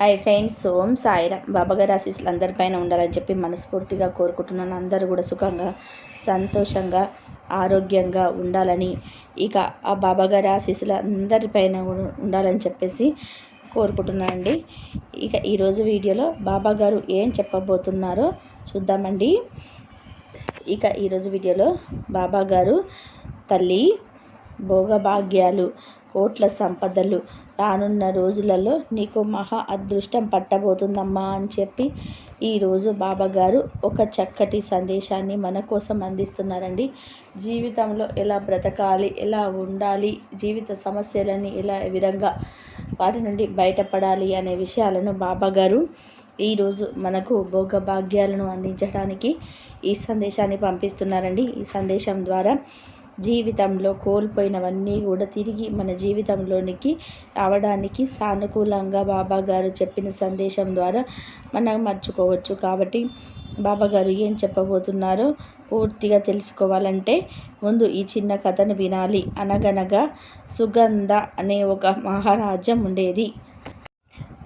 Hi friends ఓం సాయిరా బాబాగారి ఆశీస్సులు అందరిపైన ఉండాలని చెప్పి మనస్ఫూర్తిగా కోరుకుంటున్నాను. అందరూ కూడా సుఖంగా సంతోషంగా ఆరోగ్యంగా ఉండాలని ఇక ఆ బాబాగారి ఆశీస్సులు అందరిపైన ఉండాలని చెప్పేసి కోరుకుంటున్నానండి. ఇక ఈరోజు వీడియోలో బాబాగారు ఏం చెప్పబోతున్నారో చూద్దామండి. ఇక ఈరోజు వీడియోలో బాబాగారు తల్లి భోగభాగ్యాలు కోట్ల సంపదలు రానున్న రోజులలో నీకు మహా అదృష్టం పట్టబోతుందమ్మా అని చెప్పి ఈరోజు బాబాగారు ఒక చక్కటి సందేశాన్ని మన కోసం అందిస్తున్నారండి. జీవితంలో ఎలా బ్రతకాలి ఎలా ఉండాలి జీవిత సమస్యలని ఎలా విధంగా వాటి నుండి బయటపడాలి అనే విషయాలను బాబాగారు ఈరోజు మనకు భోగభాగ్యాలను అందించడానికి ఈ సందేశాన్ని పంపిస్తున్నారండి. ఈ సందేశం ద్వారా జీవితంలో కోల్పోయినవన్నీ కూడా తిరిగి మన జీవితంలోనికి రావడానికి సానుకూలంగా బాబా గారు చెప్పిన సందేశం ద్వారా మనం మర్చుకోవచ్చు. కాబట్టి బాబా గారు ఏం చెప్పబోతున్నారో పూర్తిగా తెలుసుకోవాలంటే ముందు ఈ చిన్న కథను వినాలి. అనగనగా సుగంధ అనే ఒక మహారాజ్యం ఉండేది.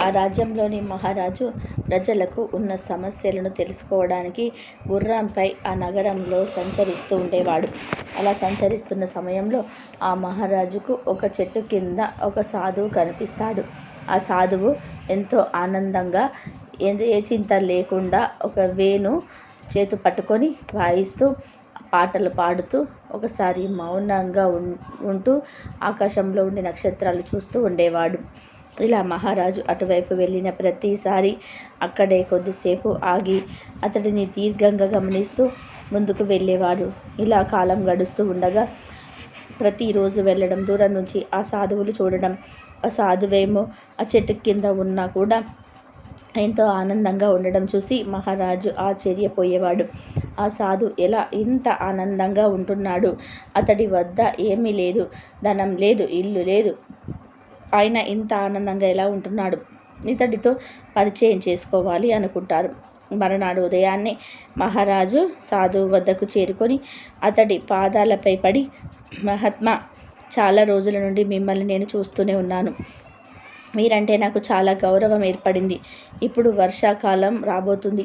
ఆ రాజ్యంలోని మహారాజు ప్రజలకు ఉన్న సమస్యలను తెలుసుకోవడానికి గుర్రంపై ఆ నగరంలో సంచరిస్తూ ఉండేవాడు. అలా సంచరిస్తున్న సమయంలో ఆ మహారాజుకు ఒక చెట్టు కింద ఒక సాధువు కనిపిస్తాడు. ఆ సాధువు ఎంతో ఆనందంగా ఏ చింత లేకుండా ఒక వేణు చేతు పట్టుకొని వాయిస్తూ పాటలు పాడుతూ ఒకసారి మౌనంగా ఉంటూ ఆకాశంలో ఉండే నక్షత్రాలు చూస్తూ ఉండేవాడు. ఇలా మహారాజు అటువైపు వెళ్ళిన ప్రతిసారి అక్కడే కొద్దిసేపు ఆగి అతడిని దీర్ఘంగా గమనిస్తూ ముందుకు వెళ్ళేవాడు. ఇలా కాలం గడుస్తూ ఉండగా ప్రతిరోజు వెళ్ళడం దూరం నుంచి ఆ సాధువులు చూడడం ఆ సాధువేమో ఆ చెట్టు కింద ఉన్నా కూడా ఎంతో ఆనందంగా ఉండడం చూసి మహారాజు ఆశ్చర్యపోయేవాడు. ఆ సాధు ఎలా ఇంత ఆనందంగా ఉంటున్నాడు? అతడి వద్ద ఏమీ లేదు ధనం లేదు ఇల్లు లేదు. ఆయన ఇంత ఆనందంగా ఎలా ఉంటున్నాడు? ఇతడితో పరిచయం చేసుకోవాలి అనుకుంటారు. మరునాడు ఉదయాన్నే మహారాజు సాధువు వద్దకు చేరుకొని అతడి పాదాలపై పడి మహాత్మా చాలా రోజుల నుండి మిమ్మల్ని నేను చూస్తూనే ఉన్నాను. మీరంటే నాకు చాలా గౌరవం ఏర్పడింది. ఇప్పుడు వర్షాకాలం రాబోతుంది.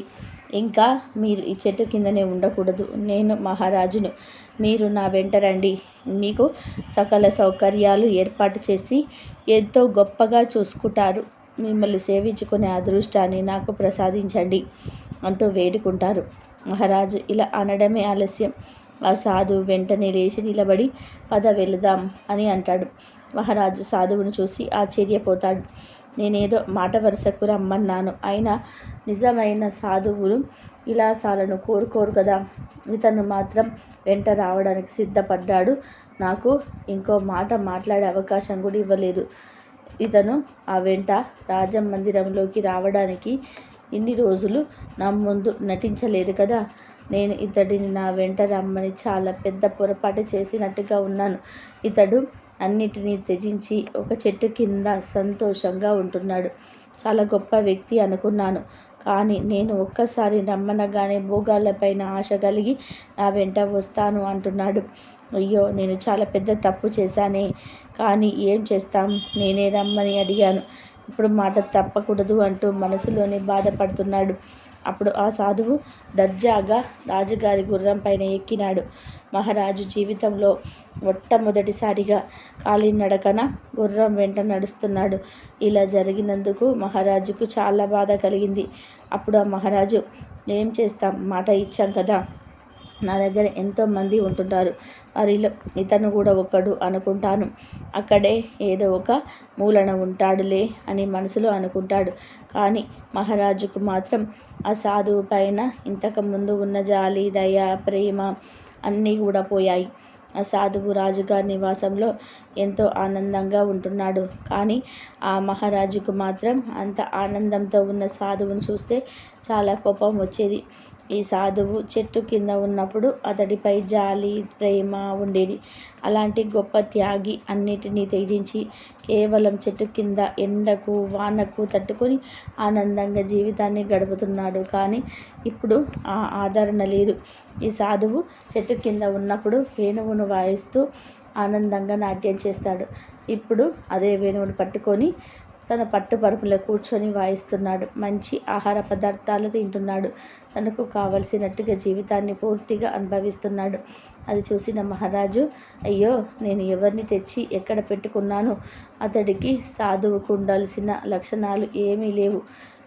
ఇంకా మీరు ఈ చెట్టు కిందనే ఉండకూడదు. నేను మహారాజును. మీరు నా వెంట రండి. మీకు సకల సౌకర్యాలు ఏర్పాటు చేసి ఎంతో గొప్పగా చూసుకుంటారు. మిమ్మల్ని సేవించుకునే అదృష్టాన్ని నాకు ప్రసాదించండి అంటూ వేడుకుంటారు. మహారాజు ఇలా అనడమే ఆలస్యం. ఆ సాధు వెంటనే లేచి నిలబడి పద వెళదాం అని అంటాడు. మహారాజు సాధువును చూసి ఆశ్చర్యపోతాడు. నేనేదో మాట వరుసకు రమ్మన్నాను. అయినా నిజమైన సాధువులు విలాసాలను కోరుకోరు కదా. ఇతను మాత్రం వెంట రావడానికి సిద్ధపడ్డాడు. నాకు ఇంకో మాట మాట్లాడే అవకాశం కూడా ఇవ్వలేదు. ఇతను ఆ వెంట రాజమందిరంలోకి రావడానికి ఇన్ని రోజులు నా ముందు నటించలేదు కదా. నేను ఇతడిని నా వెంట రమ్మని చాలా పెద్ద పొరపాటు చేసినట్టుగా ఉన్నాను. ఇతడు అన్నిటినీ త్యజించి ఒక చెట్టు కింద సంతోషంగా ఉంటున్నాడు. చాలా గొప్ప వ్యక్తి అనుకున్నాను. కానీ నేను ఒక్కసారి రమ్మనగానే భోగాలపైన ఆశ కలిగి నా వెంట వస్తాను అంటున్నాడు. అయ్యో నేను చాలా పెద్ద తప్పు చేశానే. కానీ ఏం చేస్తాం? నేనే రమ్మని అడిగాను. ఇప్పుడు మాట తప్పకూడదు అంటూ మనసులోనే బాధపడుతున్నాడు. అప్పుడు ఆ సాధువు దర్జాగా రాజుగారి గుర్రం పైన ఎక్కినాడు. మహారాజు జీవితంలో మొట్టమొదటిసారిగా కాలినడకన గుర్రం వెంట నడుస్తున్నాడు. ఇలా జరిగినందుకు మహారాజుకు చాలా బాధ కలిగింది. అప్పుడు ఆ మహారాజు ఏం చేస్తాం? మాట ఇచ్చాం కదా. నా దగ్గర ఎంతోమంది ఉంటుంటారు. వారిలో ఇతను కూడా ఒకడు అనుకుంటాను. అక్కడే ఏదో ఒక మూలన ఉంటాడులే అని మనసులో అనుకుంటాడు. కానీ మహారాజుకు మాత్రం ఆ సాధువు పైన ఇంతకుముందు ఉన్న జాలి దయ ప్రేమ అన్నీ కూడా పోయాయి. ఆ సాధువు రాజుగారి నివాసంలో ఎంతో ఆనందంగా ఉంటున్నాడు. కానీ ఆ మహారాజుకు మాత్రం అంత ఆనందంతో ఉన్న సాధువును చూస్తే చాలా కోపం వచ్చేది. ఈ సాధువు చెట్టు కింద ఉన్నప్పుడు అతడిపై జాలి ప్రేమ ఉండేది. అలాంటి గొప్ప త్యాగి అన్నిటినీ త్యజించి కేవలం చెట్టు కింద ఎండకు వానకు తట్టుకొని ఆనందంగా జీవితాన్ని గడుపుతున్నాడు. కానీ ఇప్పుడు ఆ ఆదరణ లేదు. ఈ సాధువు చెట్టు కింద ఉన్నప్పుడు వేణువును వాయిస్తూ ఆనందంగా నాట్యం చేస్తాడు. ఇప్పుడు అదే వేణువును పట్టుకొని తన పట్టు పరుపులో కూర్చొని వాయిస్తున్నాడు. మంచి ఆహార పదార్థాలు తింటున్నాడు. తనకు కావలసినట్టుగా జీవితాన్ని పూర్తిగా అనుభవిస్తున్నాడు. అది చూసిన మహారాజు అయ్యో నేను ఎవరిని తెచ్చి ఎక్కడ పెట్టుకున్నాను? అతడికి సాధువుకు ఉండాల్సిన లక్షణాలు ఏమీ లేవు.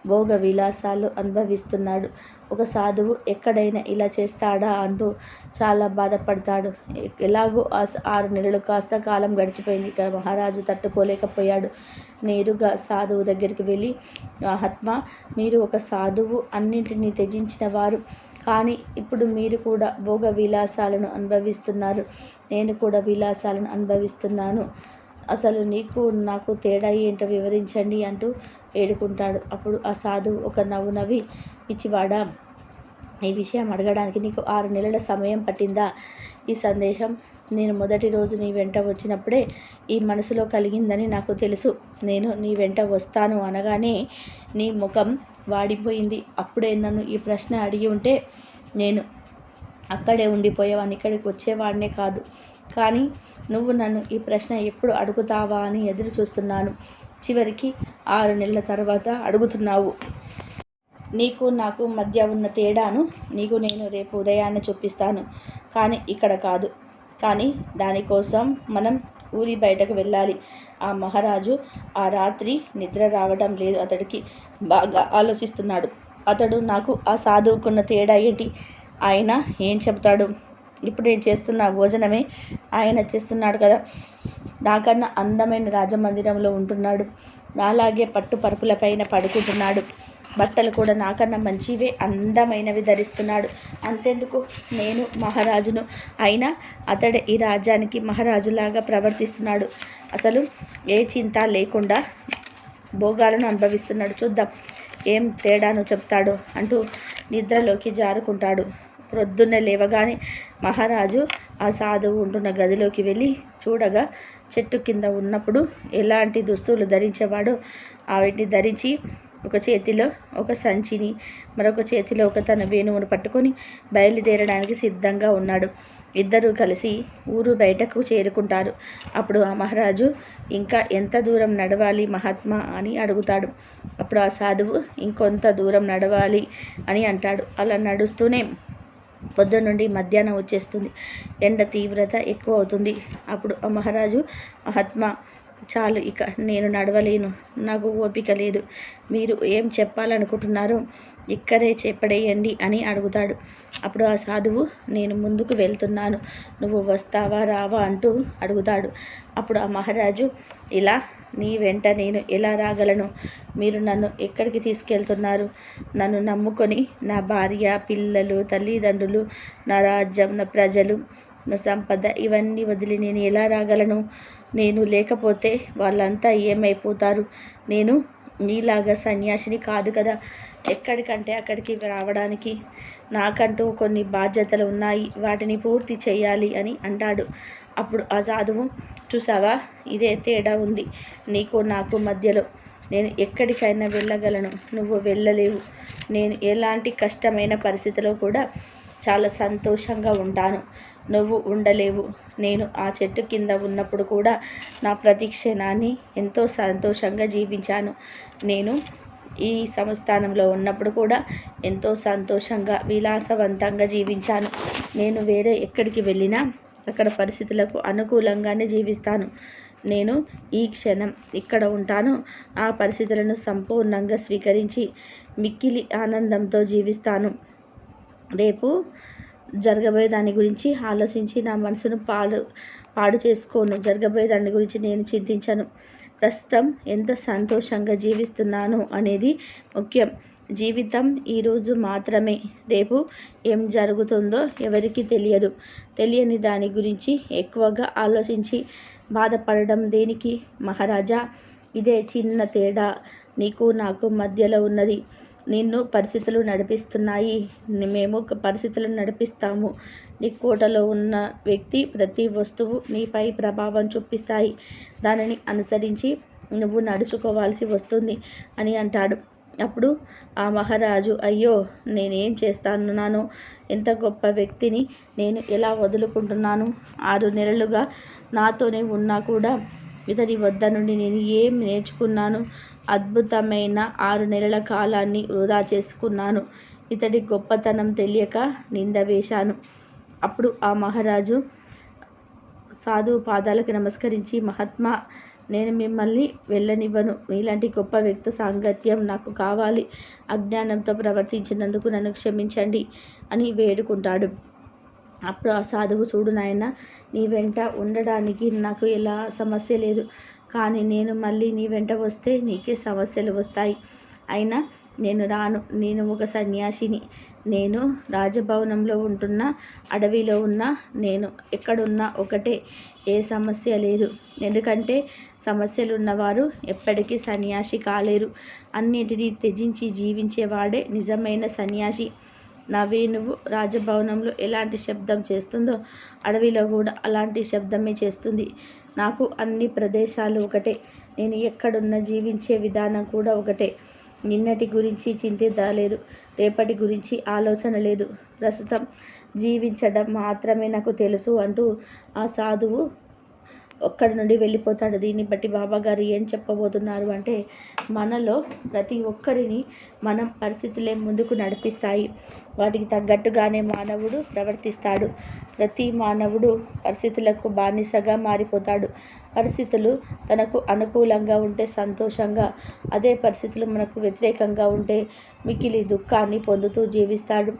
భోగ విలాసాలు అనుభవిస్తున్నాడు. ఒక సాధువు ఎక్కడైనా ఇలా చేస్తాడా అంటూ చాలా బాధపడతాడు. ఎలాగో ఆ ఆరు నెలలు కాస్త కాలం గడిచిపోయింది. ఇక మహారాజు తట్టుకోలేకపోయాడు. నేరుగా సాధువు దగ్గరికి వెళ్ళి మహాత్మా మీరు ఒక సాధువు అన్నింటినీ త్యజించిన వారు. కానీ ఇప్పుడు మీరు కూడా భోగ విలాసాలను అనుభవిస్తున్నారు. నేను కూడా విలాసాలను అనుభవిస్తున్నాను. అసలు నీకు నాకు తేడా ఏంటో వివరించండి అంటూ వేడుకుంటాడు అప్పుడు ఆ సాధువు ఒక నవ్వు నవ్వి పిచ్చివాడా ఈ విషయం అడగడానికి నీకు ఆరు నెలల సమయం పట్టిందా? ఈ సందేహం నేను మొదటి రోజు నీ వెంట వచ్చినప్పుడే ఈ మనసులో కలిగిందని నాకు తెలుసు. నేను నీ వెంట వస్తాను అనగానే నీ ముఖం వాడిపోయింది. అప్పుడే నన్ను ఈ ప్రశ్న అడిగి ఉంటే నేను అక్కడే ఉండిపోయేవాడిని ఇక్కడికి వచ్చేవాడినే కాదు. కానీ నువ్వు నన్ను ఈ ప్రశ్న ఎప్పుడు అడుగుతావా అని ఎదురు చూస్తున్నాను చివరికి ఆరు నెలల తర్వాత అడుగుతున్నావు. నీకు నాకు మధ్య ఉన్న తేడాను నీకు నేను రేపు ఉదయాన్నే చూపిస్తాను. కానీ ఇక్కడ కాదు. కానీ దానికోసం మనం ఊరి బయటకు వెళ్ళాలి. ఆ మహారాజు ఆ రాత్రి నిద్ర రావడం లేదు అతడికి బాగా ఆలోచిస్తున్నాడు. అతడు నాకు ఆ సాధువుకున్న తేడా ఏంటి? ఆయన ఏం చెబుతాడు? ఇప్పుడు నేను చేస్తున్న భోజనమే ఆయన చేస్తున్నాడు కదా. నాకన్నా అందమైన రాజమందిరంలో ఉంటున్నాడు. నాలాగే పట్టు పరుపుల పైన పడుకుంటున్నాడు. బట్టలు కూడా నాకన్నా మంచివే అందమైనవి ధరిస్తున్నాడు. అంతెందుకు? నేను మహారాజును. అయినా అతడే ఈ రాజ్యానికి మహారాజులాగా ప్రవర్తిస్తున్నాడు. అసలు ఏ చింత లేకుండా భోగాలను అనుభవిస్తున్నాడు. చూద్దాం. ఏం తేడాను చెప్తాడు అంటూ నిద్రలోకి జారుకుంటాడు. ప్రొద్దున్నే లేవగానే మహారాజు ఆ సాధువు ఉంటున్న గదిలోకి వెళ్ళి చూడగా చెట్టు కింద ఉన్నప్పుడు ఎలాంటి దుస్తులు ధరించేవాడో వాటిని ధరించి ఒక చేతిలో ఒక సంచిని మరొక చేతిలో ఒక తన వేణువును పట్టుకొని బయలుదేరడానికి సిద్ధంగా ఉన్నాడు. ఇద్దరూ కలిసి ఊరు బయటకు చేరుకుంటారు. అప్పుడు ఆ మహారాజు ఇంకా ఎంత దూరం నడవాలి మహాత్మా? అని అడుగుతాడు. అప్పుడు ఆ సాధువు ఇంకొంత దూరం నడవాలి అని అంటాడు. అలా నడుస్తూనే పొద్దున్న నుండి మధ్యాహ్నం వచ్చేస్తుంది. ఎండ తీవ్రత ఎక్కువ అవుతుంది. అప్పుడు ఆ మహారాజు మహాత్మా చాలు ఇక నేను నడవలేను. నాకు ఓపిక లేదు. మీరు ఏం చెప్పాలనుకుంటున్నారో ఇక్కడే చెప్పడేయండి అని అడుగుతాడు. అప్పుడు ఆ సాధువు నేను ముందుకు వెళ్తున్నాను. నువ్వు వస్తావా రావా అంటూ అడుగుతాడు. అప్పుడు ఆ మహారాజు ఇలా నీ వెంట నేను ఎలా రాగలను? మీరు నన్ను ఎక్కడికి తీసుకెళ్తున్నారు? నన్ను నమ్ముకొని నా భార్య పిల్లలు తల్లిదండ్రులు నా రాజ్యం నా ప్రజలు నా సంపద ఇవన్నీ వదిలి నేను ఎలా రాగలను? నేను లేకపోతే వాళ్ళంతా ఏమైపోతారు? నేను నీలాగా సన్యాసిని కాదు కదా. ఎక్కడికంటే అక్కడికి రావడానికి నాకంటూ కొన్ని బాధ్యతలు ఉన్నాయి. వాటిని పూర్తి చేయాలి అని అంటాడు. అప్పుడు ఆ సాధువు చూసావా ఇదే తేడా ఉంది నీకు నాకు మధ్యలో. నేను ఎక్కడికైనా వెళ్ళగలను. నువ్వు వెళ్ళలేవు. నేను ఎలాంటి కష్టమైన పరిస్థితిలో కూడా చాలా సంతోషంగా ఉంటాను. నువ్వు ఉండలేవు. నేను ఆ చెట్టు కింద ఉన్నప్పుడు కూడా నా ప్రతి క్షణాన్ని ఎంతో సంతోషంగా జీవించాను. నేను ఈ సంస్థానంలో ఉన్నప్పుడు కూడా ఎంతో సంతోషంగా విలాసవంతంగా జీవించాను. నేను వేరే ఎక్కడికి వెళ్ళినా అక్కడ పరిస్థితులకు అనుకూలంగానే జీవిస్తాను. నేను ఈ క్షణం ఇక్కడ ఉంటాను. ఆ పరిస్థితులను సంపూర్ణంగా స్వీకరించి మిక్కిలి ఆనందంతో జీవిస్తాను. రేపు జరగబోయే దాని గురించి ఆలోచించి నా మనసును పాడు పాడు చేసుకోను. జరగబోయే దాని గురించి నేను చింతించను. ప్రస్తుతం ఎంత సంతోషంగా జీవిస్తున్నాను అనేది ముఖ్యం. జీవితం ఈరోజు మాత్రమే. రేపు ఏం జరుగుతుందో ఎవరికీ తెలియదు. తెలియని దాని గురించి ఎక్కువగా ఆలోచించి బాధపడడం దేనికి? మహారాజా ఇదే చిన్న తేడా. నీకు నాకు మధ్యలో ఉన్నది. నిన్ను పరిస్థితులు నడిపిస్తున్నాయి. మేము పరిస్థితులను నడిపిస్తాము. నీ కోటలో ఉన్న వ్యక్తి ప్రతి వస్తువు నీపై ప్రభావం చూపిస్తాయి. దానిని అనుసరించి నువ్వు నడుచుకోవాల్సి వస్తుంది అని అంటాడు. అప్పుడు ఆ మహారాజు అయ్యో నేనేం చేస్తానున్నాను? ఎంత గొప్ప వ్యక్తిని నేను ఎలా వదులుకుంటున్నాను? ఆరు నెలలుగా నాతోనే ఉన్నా కూడా ఇతని వద్ద నుండి నేను ఏం నేర్చుకున్నాను? అద్భుతమైన ఆరు నెలల కాలాన్ని వృధా చేసుకున్నాను. ఇతడి గొప్పతనం తెలియక నింద వేశాను. అప్పుడు ఆ మహారాజు సాధువు పాదాలకు నమస్కరించి మహాత్మా నేను మిమ్మల్ని వెళ్ళనివ్వను. మీలాంటి గొప్ప వ్యక్తి సాంగత్యం నాకు కావాలి. అజ్ఞానంతో ప్రవర్తించినందుకు నన్ను క్షమించండి అని వేడుకుంటాడు. అప్పుడు ఆ సాధువు చూడు నాయన నీ వెంట ఉండడానికి నాకు ఎలా సమస్య లేదు. కానీ నేను మళ్ళీ నీ వెంట వస్తే నీకే సమస్యలు వస్తాయి. అయినా నేను రాను. నేను ఒక సన్యాసిని. నేను రాజభవనంలో ఉంటున్న అడవిలో ఉన్న నేను ఎక్కడున్నా ఒకటే. ఏ సమస్య లేదు. ఎందుకంటే సమస్యలు ఉన్నవారు ఎప్పటికీ సన్యాసి కాలేరు. అన్నిటినీ త్యజించి జీవించేవాడే నిజమైన సన్యాసి. నా వేణువు రాజభవనంలో ఎలాంటి శబ్దం చేస్తుందో అడవిలో కూడా అలాంటి శబ్దమే చేస్తుంది. నాకు అన్ని ప్రదేశాలు ఒకటే. నేను ఎక్కడున్న జీవించే విధానం కూడా ఒకటే. నిన్నటి గురించి చింతించలేదు రేపటి గురించి ఆలోచన లేదు. ప్రస్తుతం జీవించడం మాత్రమే నాకు తెలుసు అంటూ ఆ సాధువు ఒక్కడి నుండి వెళ్ళిపోతాడు. దీన్ని బట్టి బాబాగారు ఏం చెప్పబోతున్నారు అంటే మనలో ప్రతి ఒక్కరిని మనం పరిస్థితులే ముందుకు నడిపిస్తాయి. వాటికి తగ్గట్టుగానే మానవుడు ప్రవర్తిస్తాడు. ప్రతి మానవుడు పరిస్థితులకు బానిసగా మారిపోతాడు. పరిస్థితులు తనకు అనుకూలంగా ఉంటే సంతోషంగా అదే పరిస్థితులు మనకు వ్యతిరేకంగా ఉంటే మికిలి దుఃఖాన్ని పొందుతూ జీవిస్తాడు.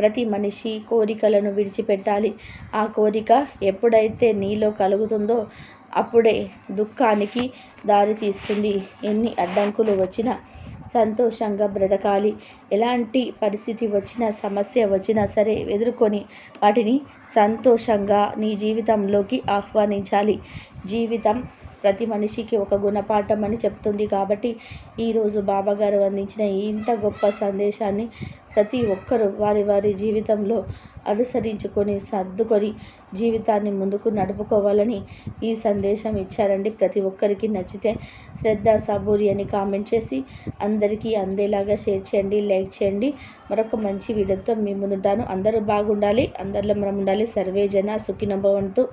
ప్రతి మనిషి కోరికలను విడిచిపెట్టాలి. ఆ కోరిక ఎప్పుడైతే నీలో కలుగుతుందో అప్పుడే దుఃఖానికి దారితీస్తుంది ఎన్ని అడ్డంకులు వచ్చినా సంతోషంగా బ్రతకాలి. ఎలాంటి పరిస్థితి వచ్చినా సమస్య వచ్చినా సరే ఎదుర్కొని వాటిని సంతోషంగా నీ జీవితంలోకి ఆహ్వానించాలి. జీవితం ప్రతి మనిషికి ఒక గుణపాఠం అని చెప్తుంది కాబట్టి ఈరోజు బాబాగారు అందించిన ఇంత గొప్ప సందేశాన్ని ప్రతి ఒక్కరూ వారి వారి జీవితంలో అనుసరించుకొని సర్దుకొని జీవితాన్ని ముందుకు నడుపుకోవాలని ఈ సందేశం ఇచ్చారండి. ప్రతి ఒక్కరికి నచ్చితే శ్రద్ధ సబూరి అని కామెంట్ చేసి అందరికీ అందేలాగా షేర్ చేయండి లైక్ చేయండి. మరొక మంచి వీడియోతో మీ ముందుంటాను. అందరూ బాగుండాలి అందరిలో మనం ఉండాలి సర్వే జన సుఖినభవంతు.